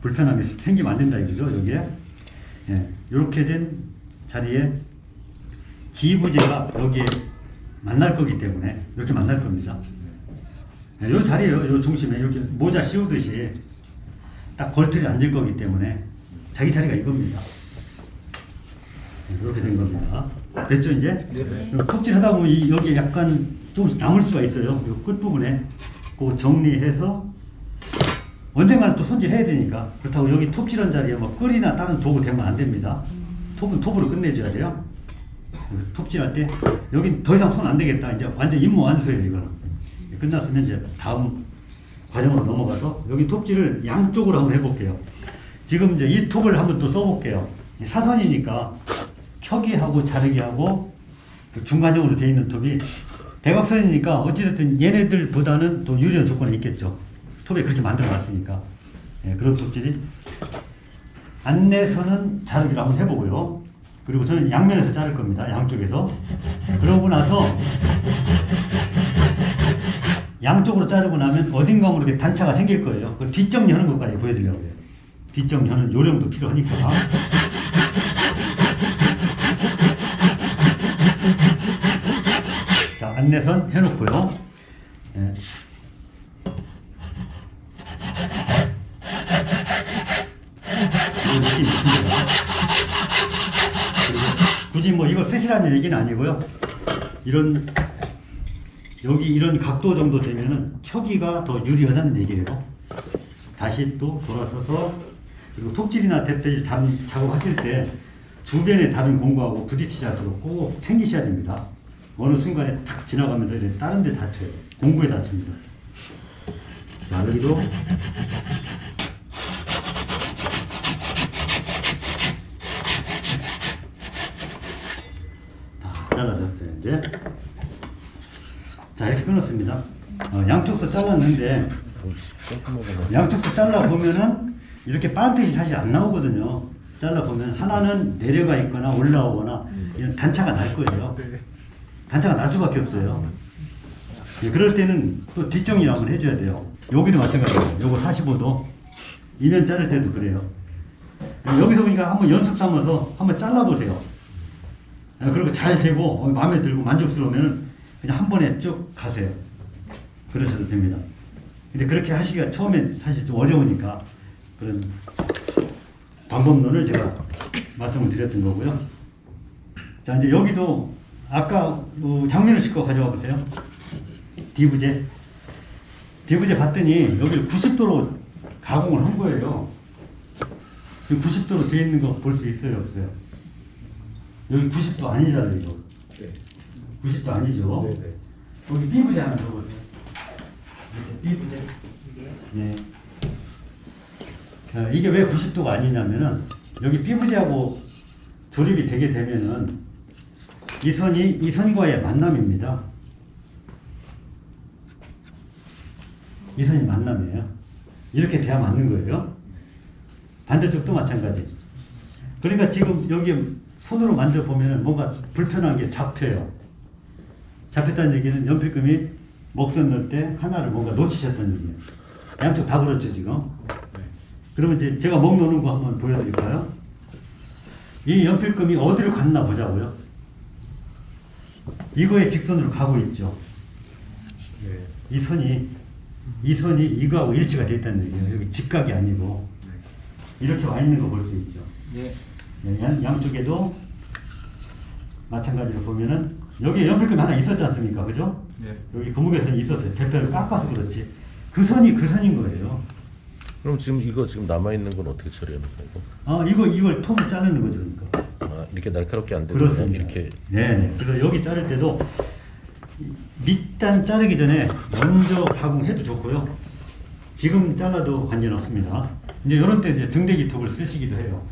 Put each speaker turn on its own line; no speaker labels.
불편함이 생기면 안 된다 이거죠 여기에 예, 이렇게 된 자리에 지부제가 여기에 만날 거기 때문에 이렇게 만날 겁니다. 이 네, 자리에 요 중심에 이렇게 모자 씌우듯이 딱 걸틀이 앉을 거기 때문에 자기 자리가 이겁니다. 네, 이렇게 된 겁니다. 됐죠 이제? 그리고 톱질 하다 보면 이 여기 약간 조금씩 남을 수가 있어요. 이 끝부분에 그 정리해서 언젠가는 또 손질해야 되니까 그렇다고 여기 톱질한 자리에 뭐 끌이나 다른 도구 대면 안 됩니다. 톱은 톱으로 끝내줘야 돼요. 톱질할 때 여기 더 이상 손 안 되겠다. 이제 완전 임무 완수예요 이거는. 끝났으면 이제 다음 과정으로 넘어가서 여기 톱질을 양쪽으로 한번 해볼게요. 지금 이제 이 톱을 한번 또 써볼게요. 이 사선이니까 켜기하고 자르기하고 그 중간형으로 되어 있는 톱이 대각선이니까 어찌됐든 얘네들보다는 또 유리한 조건이 있겠죠. 톱에 그렇게 만들어 놨으니까. 예, 그런 톱질이 안내선은 자르기를 한번 해보고요. 그리고 저는 양면에서 자를 겁니다. 양쪽에서. 그러고 나서 양쪽으로 자르고 나면 어딘가 모르게 단차가 생길 거예요. 그 뒷정리 하는 것까지 보여드리려고 해요. 뒷정리 하는 요령도 필요하니까. 자, 안내선 해놓고요. 예. 이런 느낌이 있습니다. 그리고 굳이 뭐 이거 쓰시라는 얘기는 아니고요. 이런 여기 이런 각도 정도 되면은 켜기가 더 유리하다는 얘기예요. 다시 또 돌아서서 그리고 톱질이나 대패질 다른 작업하실 때 주변에 다른 공구하고 부딪히지 않도록 꼭 챙기셔야 됩니다. 어느 순간에 탁 지나가면서 이제 다른 데 다쳐요. 공구에 다칩니다. 자, 여기도 다 잘라졌어요, 이제. 자, 이렇게 끊었습니다. 어, 양쪽도 잘랐는데, 양쪽도 잘라 보면은 이렇게 반듯이 사실 안 나오거든요. 잘라 보면 하나는 내려가 있거나 올라오거나 이런 단차가 날 거예요. 단차가 날 수밖에 없어요. 예, 그럴 때는 또 뒷정리 한번 해줘야 돼요. 여기도 마찬가지예요. 요거 45도. 이면 자를 때도 그래요. 여기서 보니까 한번 연습 삼아서 한번 잘라보세요. 예, 그리고 잘 재고 어, 마음에 들고 만족스러우면 그냥 한 번에 쭉 가세요. 그러셔도 됩니다. 근데 그렇게 하시기가 처음엔 사실 좀 어려우니까 그런 방법론을 제가 말씀을 드렸던 거고요. 자 이제 여기도 아까 뭐 장면을 싣고 가져와 보세요. 디부제. 디부제 봤더니 여기를 90도로 가공을 한 거예요. 90도로 되어 있는 거 볼 수 있어요, 없어요? 여기 90도 아니잖아요, 이거. 90도 아니죠?
네네.
여기 삐부제 하나 줘보세요. 이렇게 삐부제. 네. 자, 이게 왜 90도가 아니냐면은 여기 삐부제하고 조립이 되게 되면은 이 선이 이 선과의 만남입니다. 이 선이 만남이에요. 이렇게 돼야 맞는 거예요. 반대쪽도 마찬가지. 그러니까 지금 여기 손으로 만져보면 뭔가 불편한 게 잡혀요. 잡혔다는 얘기는 연필금이 목선 넣을 때 하나를 뭔가 놓치셨다는 얘기예요. 양쪽 다 그렇죠, 지금. 그러면 이제 제가 목 놓는 거 한번 보여드릴까요? 이 연필금이 어디로 갔나 보자고요. 이거에 직선으로 가고 있죠.
네.
이 선이 이 선이 이거하고 일치가 돼 있다는 얘기예요. 여기 직각이 아니고 이렇게 와 있는 거 볼 수 있죠.
예.
네, 양, 양쪽에도 마찬가지로 보면은 여기 연필금이 하나 있었지 않습니까? 그죠?
예.
여기 거무개선이 있었어요. 대표를 깎아서 그렇지. 그 선이 그 선인 거예요.
그럼 지금 이거 지금 남아 있는 건 어떻게 처리합니까? 이거?
아 이거 이걸 톱을 자르는 거죠, 그러니까.
아, 이렇게 날카롭게 안 되고
그렇습니다.
이렇게
네네. 그래서 여기 자를 때도 밑단 자르기 전에 먼저 가공해도 좋고요. 지금 잘라도 관련 없습니다. 이제 이런 때 이제 등대기 톱을 쓰시기도 해요.